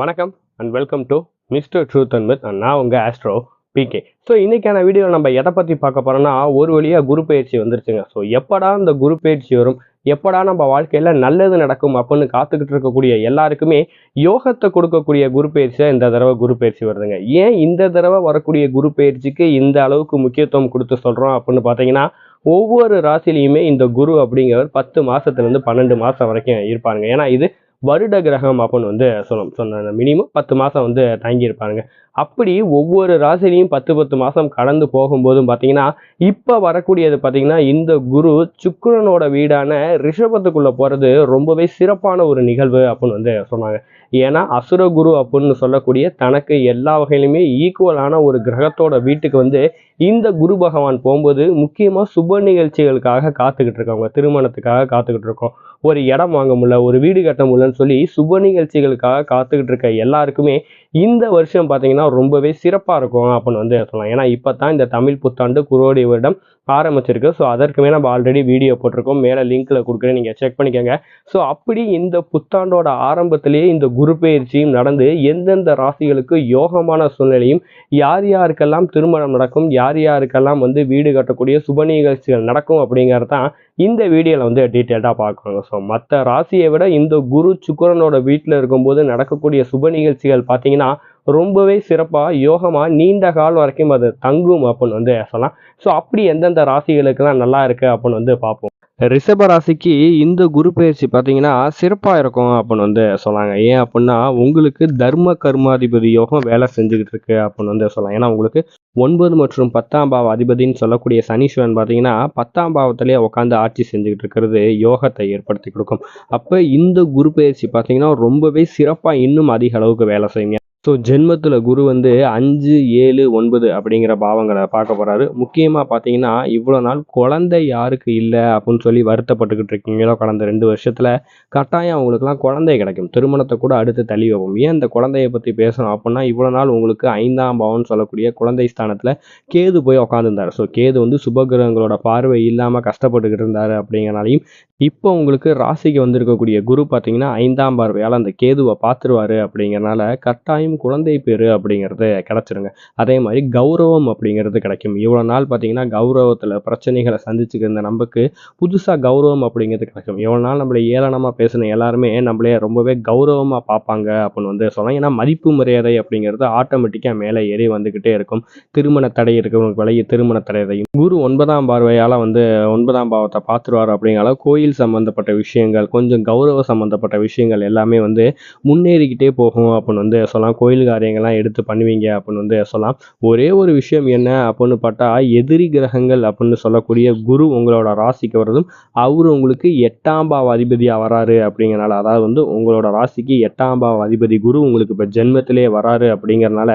வணக்கம் and welcome to mister truth and myth நான் உங்கள் ஆஸ்ட்ரோ பிகே ஸோ இன்றைக்கான வீடியோவில் நம்ம எதை பற்றி பார்க்க போகிறோம்னா ஒரு வழியாக குரு பயிற்சி வந்துருச்சுங்க. ஸோ எப்படா இந்த குரு பயிற்சி வரும்? எப்படா நம்ம வாழ்க்கையில் நல்லது நடக்கும் அப்படின்னு காத்துக்கிட்டு இருக்கக்கூடிய எல்லாருக்குமே யோகத்தை கொடுக்கக்கூடிய குரு பயிற்சியாக இந்த தடவை குரு பயிற்சி வருதுங்க. ஏன் இந்த தடவை வரக்கூடிய குரு பயிற்சிக்கு இந்த அளவுக்கு முக்கியத்துவம் கொடுத்து சொல்கிறோம் அப்படின்னு பார்த்தீங்கன்னா ஒவ்வொரு ராசிலையுமே இந்த குரு அப்படிங்கிறவர் பத்து மாதத்துலேருந்து பன்னெண்டு மாதம் வரைக்கும் இருப்பாருங்க. ஏன்னா இது வருட கிரகம் அப்படின்னு வந்து சொல்லணும் சொன்ன மினிமம் பத்து மாதம் வந்து தங்கியிருப்பாருங்க அப்படி ஒவ்வொரு ராசிலையும் பத்து பத்து மாதம் கடந்து போகும்போதும் பார்த்தீங்கன்னா இப்போ வரக்கூடியது பார்த்தீங்கன்னா இந்த குரு சுக்கரனோட வீடான ரிஷபத்துக்குள்ளே போகிறது ரொம்பவே சிறப்பான ஒரு நிகழ்வு அப்படின்னு வந்து சொன்னாங்க. ஏன்னா அசுர குரு அப்படின்னு சொல்லக்கூடிய தனக்கு எல்லா வகையிலுமே ஈக்குவலான ஒரு கிரகத்தோட வீட்டுக்கு வந்து இந்த குரு பகவான் போகும்போது முக்கியமாக சுப நிகழ்ச்சிகளுக்காக காத்துக்கிட்டு இருக்கவங்க திருமணத்துக்காக காத்துக்கிட்டு இருக்கோம். ஒரு இடம் வாங்க முடியல ஒரு வீடு கட்ட முடியலன்னு சொல்லி சுப நிகழ்ச்சிகளுக்காக காத்துக்கிட்டு இருக்க எல்லாருக்குமே இந்த வருஷம் பார்த்தீங்கன்னா ரொம்பவே சிறப்பாக இருக்கும் அப்படின்னு வந்து சொல்லலாம். ஏன்னா இப்போ தான் இந்த தமிழ் புத்தாண்டு குரோடி வருடம் ஆரம்பிச்சிருக்கு. ஸோ அதற்குமே நம்ம ஆல்ரெடி வீடியோ போட்டிருக்கோம். மேலே லிங்க்கில் கொடுக்குறேன். நீங்கள் செக் பண்ணிக்கோங்க. ஸோ அப்படி இந்த புத்தாண்டோட ஆரம்பத்திலேயே இந்த குரு பயிற்சியும் நடந்து எந்தெந்த ராசிகளுக்கு யோகமான சூழ்நிலையும் யார் யாருக்கெல்லாம் திருமணம் நடக்கும் யார் யாருக்கெல்லாம் வந்து வீடு கட்டக்கூடிய சுப நிகழ்ச்சிகள் நடக்கும் அப்படிங்கிறது தான் இந்த வீடியோவில் வந்து டீட்டெயில்டாக பார்க்கணும் ஸோ மற்ற ராசியை விட இந்த குரு சுக்கரனோட வீட்டில் இருக்கும்போது நடக்கக்கூடிய சுப நிகழ்ச்சிகள் பார்த்தீங்கன்னா ரொம்பவே சிறப்பாக யோகமாக நீண்ட கால் வரைக்கும் அது தங்கும் அப்படின்னு வந்து சொல்லலாம். ஸோ அப்படி எந்தெந்த ராசிகளுக்கெல்லாம் நல்லா இருக்கு அப்படின்னு வந்து பார்ப்போம். ரிஷப ராசிக்கு இந்த குரு பயிற்சி பார்த்தீங்கன்னா சிறப்பாக இருக்கும் அப்படின்னு வந்து சொன்னாங்க. ஏன் அப்படின்னா உங்களுக்கு தர்ம கர்மாதிபதி யோகம் வேலை செஞ்சுக்கிட்டு இருக்கு அப்படின்னு வந்து சொல்லலாம் ஏன்னா உங்களுக்கு ஒன்பது மற்றும் பத்தாம் பாவ அதிபதின்னு சொல்லக்கூடிய சனீஸ்வரன் பார்த்தீங்கன்னா பத்தாம் பாவத்திலே உட்காந்து ஆட்சி செஞ்சுக்கிட்டு இருக்கிறது யோகத்தை ஏற்படுத்தி கொடுக்கும். அப்போ இந்த குரு பயிற்சி பார்த்தீங்கன்னா ரொம்பவே சிறப்பாக இன்னும் அதிக அளவுக்கு வேலை செய்யுங்க ஸோ ஜென்மத்தில் குரு வந்து அஞ்சு ஏழு ஒன்பது அப்படிங்கிற பாவங்களை பார்க்க போகிறாரு முக்கியமாக பார்த்தீங்கன்னா இவ்வளோ நாள் குழந்தை யாருக்கு இல்லை அப்படின்னு சொல்லி வருத்தப்பட்டுக்கிட்டு இருக்கீங்களோ கடந்த ரெண்டு வருஷத்தில் கட்டாயம் அவங்களுக்குலாம் குழந்தை கிடைக்கும். திருமணத்தை கூட அடுத்து தள்ளி வைப்போம். ஏன் இந்த குழந்தைய பற்றி பேசணும் அப்படின்னா இவ்வளோ நாள் உங்களுக்கு ஐந்தாம் பாவம்னு சொல்லக்கூடிய குழந்தை ஸ்தானத்தில் கேது போய் உட்காந்துருந்தார் ஸோ கேது வந்து சுபகிரகங்களோட பார்வை இல்லாமல் கஷ்டப்பட்டுக்கிட்டு இருந்தார் அப்படிங்கிறனாலையும் இப்போ உங்களுக்கு ராசிக்கு வந்திருக்கக்கூடிய குரு பார்த்தீங்கன்னா ஐந்தாம் பார்வையால் அந்த கேதுவை பார்த்துருவாரு அப்படிங்கிறனால கட்டாயம் குழந்தை பேர் அப்படிங்கிறது கிடச்சிருங்க. அதே மாதிரி கௌரவம் அப்படிங்கிறது கிடைக்கும். இவ்வளோ நாள் பார்த்தீங்கன்னா கௌரவத்தில் பிரச்சனைகளை சந்திச்சுக்க இருந்த நமக்கு புதுசாக கௌரவம் அப்படிங்கிறது கிடைக்கும். இவ்வளோ நாள் நம்மளை ஏளனமாக பேசின எல்லாருமே நம்மளே ரொம்பவே கௌரவமாக பார்ப்பாங்க அப்படின்னு வந்து சொல்லலாம். ஏன்னா மதிப்பு மரியாதை அப்படிங்கிறது ஆட்டோமேட்டிக்காக மேலே ஏறி வந்துக்கிட்டே இருக்கும். திருமண தடை இருக்கிறவங்களுக்கு விலையை திருமண தடையதையும். குரு ஒன்பதாம் பார்வையால் வந்து ஒன்பதாம் பாவத்தை பார்த்துருவார் அப்படிங்கிறால கோயில் சம்மந்தப்பட்ட விஷயங்கள் கொஞ்சம் கௌரவ சம்மந்தப்பட்ட விஷயங்கள் எல்லாமே வந்து முன்னேறிக்கிட்டே போகும் அப்படின்னு வந்து சொல்லலாம். கோயில் காரியங்கள்லாம் எடுத்து பண்ணுவீங்க அப்படின்னு வந்து சொல்லலாம். ஒரே ஒரு விஷயம் என்ன அப்படின்னு பார்த்தா எதிரி கிரகங்கள் அப்படின்னு சொல்லக்கூடிய குரு உங்களோட ராசிக்கு வர்றதும் அவர் உங்களுக்கு எட்டாம் பாவ அதிபதியாக வராரு அப்படிங்கிறனால அதாவது வந்து உங்களோட ராசிக்கு எட்டாம் பாவ அதிபதி குரு உங்களுக்கு இப்போ ஜென்மத்திலே வராரு அப்படிங்கிறனால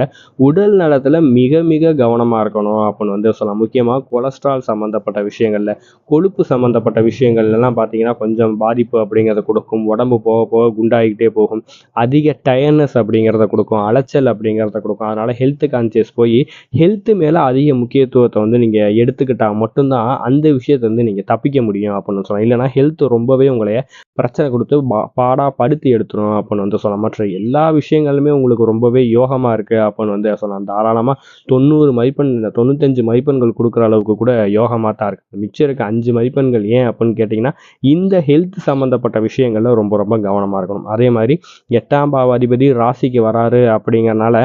உடல் நலத்தில் மிக மிக கவனமாக இருக்கணும் அப்படின்னு வந்து சொல்லலாம். முக்கியமாக கொலஸ்ட்ரால் சம்மந்தப்பட்ட விஷயங்களில் கொழுப்பு சம்மந்தப்பட்ட விஷயங்கள்லாம் பார்த்தீங்கன்னா கொஞ்சம் பாதிப்பு அப்படிங்கிறத கொடுக்கும். உடம்பு போக போக குண்டாகிக்கிட்டே போகும். அதிக டயர்னஸ் அப்படிங்கிறத கொடுக்கும். அலைச்சல் அப்படிங்கிறத கொடுக்கும். அதனால் ஹெல்த் கான்சியஸ் போய் ஹெல்த்து மேலே அதிக முக்கியத்துவத்தை வந்து நீங்கள் எடுத்துக்கிட்டால் மட்டும்தான் அந்த விஷயத்தை வந்து நீங்கள் தப்பிக்க முடியும் அப்படின்னு சொல்லலாம். இல்லைனா ஹெல்த் ரொம்பவே உங்களைய பிரச்சனை கொடுத்து பா பாடாக படுத்தி எடுத்துரும் அப்படின்னு வந்து சொல்லலாம். மற்ற எல்லா விஷயங்களுமே உங்களுக்கு ரொம்பவே யோகமாக இருக்குது அப்படின்னு வந்து சொல்லலாம். தாராளமாக தொண்ணூறு மதிப்பெண் தொண்ணூத்தஞ்சு மதிப்பெண்கள் கொடுக்குற அளவுக்கு கூட யோகமாக தான் இருக்குது மிச்சம் இருக்க அஞ்சு மதிப்பெண்கள் ஏன் அப்படின்னு கேட்டிங்கன்னா இந்த ஹெல்த் சம்மந்தப்பட்ட விஷயங்களில் ரொம்ப ரொம்ப கவனமாக இருக்கணும். அதே மாதிரி எட்டாம் பாவாதிபதி ராசிக்கு வராரு அப்படிங்கிறனால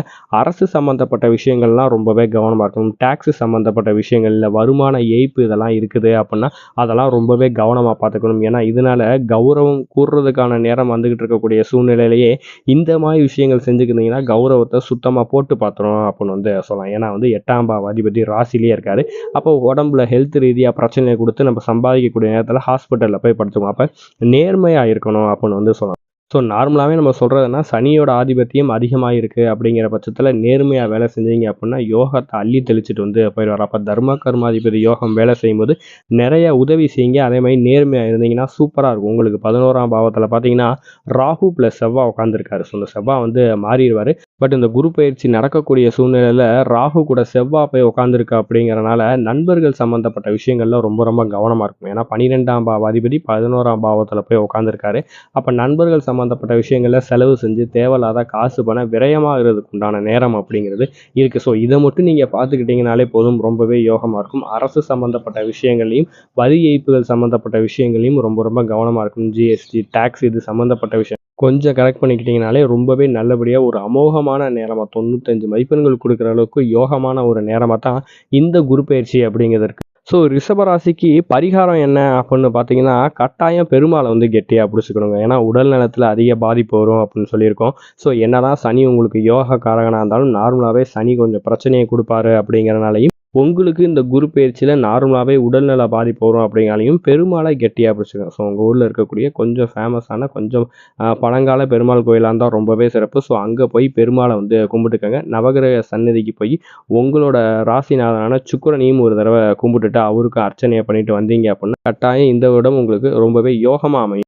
அரசு சம்மந்தப்பட்ட விஷயங்கள்லாம் ரொம்பவே கவனமாக இருக்கணும். டேக்ஸ் சம்மந்தப்பட்ட விஷயங்களில் வருமான ஏய்ப்பு இதெல்லாம் இருக்குது அப்படின்னா அதெல்லாம் ரொம்பவே கவனமாக பார்த்துக்கணும். ஏன்னா இதனால கௌரவம் கூறுறதுக்கான நேரம் வந்துக்கிட்டு இருக்கக்கூடிய சூழ்நிலையிலேயே இந்த மாதிரி விஷயங்கள் செஞ்சுக்கிட்டீங்கன்னா கௌரவத்தை சுத்தமாக போட்டு பார்த்துரும் அப்படின்னு வந்து சொல்லலாம். ஏன்னா வந்து எட்டாம் பாவ அதிபதி ராசிலேயே இருக்காரு. அப்போ உடம்புல ஹெல்த் ரீதியாக பிரச்சனையை கொடுத்து நம்ம சம்பாதிக்கக்கூடிய நேரத்தில் ஹாஸ்பிட்டலில் போய் படுத்துவோம் அப்போ நேர்மையாக இருக்கணும் அப்படின்னு வந்து சொல்லலாம். ஸோ நார்மலாகவே நம்ம சொல்கிறதுனா சனியோட ஆதிபத்தியம் அதிகமாக இருக்குது அப்படிங்கிற பட்சத்தில் நேர்மையாக வேலை செஞ்சீங்க அப்படின்னா யோகத்தை அள்ளி தெளிச்சிட்டு வந்து போயிடுவார். அப்போ தர்ம கர்மாதிபதி யோகம் வேலை செய்யும்போது நிறைய உதவி செய்யுங்க. அதே மாதிரி நேர்மையாக இருந்தீங்கன்னா சூப்பராக இருக்கும். உங்களுக்கு பதினோராம் பாவத்தில் பார்த்தீங்கன்னா ராகு ப்ளஸ் செவ்வாய் உட்காந்துருக்காரு ஸோ இந்த செவ்வாய் வந்து மாறிடுவார். பட் இந்த குரு பயிற்சி நடக்கக்கூடிய சூழ்நிலையில் ராகு கூட செவ்வாய் போய் உட்காந்துருக்கு அப்படிங்கிறனால நண்பர்கள் சம்மந்தப்பட்ட விஷயங்கள்ல ரொம்ப ரொம்ப கவனமாக இருக்கும் ஏன்னா பன்னிரெண்டாம் பாவ அதிபதி பதினோராம் பாவத்தில் போய் உட்காந்துருக்காரு அப்போ நண்பர்கள் சம்மந்த சம்மந்தப்பட்ட விஷயங்களில் செலவு செஞ்சு தேவையில்லாத காசு பணம் விரயமாகிறதுக்கு உண்டான நேரம் அப்படிங்கிறது இருக்குது ஸோ இதை மட்டும் நீங்கள் பார்த்துக்கிட்டிங்கனாலே போதும். ரொம்பவே யோகமாக இருக்கும். அரசு சம்மந்தப்பட்ட விஷயங்களையும் வரி ஏய்ப்புகள் சம்மந்தப்பட்ட விஷயங்களையும் ரொம்ப ரொம்ப கவனமாக இருக்கும் ஜிஎஸ்டி டேக்ஸ் இது சம்மந்தப்பட்ட விஷயம். கொஞ்சம் கரெக்ட் பண்ணிக்கிட்டிங்கனாலே ரொம்பவே நல்லபடியாக ஒரு அமோகமான நேரமாக தொண்ணூத்தஞ்சு மதிப்பெண்கள் கொடுக்குற அளவுக்கு யோகமான ஒரு நேரமாக தான் இந்த குரு பயிற்சி அப்படிங்கிறதுக்கு ஸோ ரிஷபராசிக்கு பரிகாரம் என்ன அப்படின்னு பார்த்தீங்கன்னா கட்டாயம் பெருமாளை வந்து கெட்டியாக பிடிச்சிக்கணுங்க. ஏன்னா உடல் நலத்தில் அதிக பாதிப்பு வரும் அப்படின்னு சொல்லியிருக்கோம். ஸோ என்னதான் சனி உங்களுக்கு யோக காரகனாக இருந்தாலும் நார்மலாகவே சனி கொஞ்சம் பிரச்சனையை கொடுப்பாரு அப்படிங்கிறனாலையும் உங்களுக்கு இந்த குரு பயிற்சியில் நார்மலாகவே உடல்நல பாதிப்பு வரும் அப்படிங்காலையும் பெருமாளை கெட்டியாக பிடிச்சிக்கணும். ஸோ உங்கள் ஊரில் இருக்கக்கூடிய கொஞ்சம் ஃபேமஸான கொஞ்சம் பழங்கால பெருமாள் கோயிலாக இருந்தால் ரொம்பவே சிறப்பு. ஸோ அங்கே போய் பெருமாளை வந்து கும்பிட்டுக்கங்க. நவகிரக சன்னதிக்கு போய் உங்களோட ராசிநாதனான சுக்கிரனையும் ஒரு தடவை கும்பிட்டுட்டு அவருக்கு அர்ச்சனையை பண்ணிட்டு வந்தீங்க அப்படின்னா கட்டாயம் இந்த விடம் உங்களுக்கு ரொம்பவே யோகமாக அமையும்.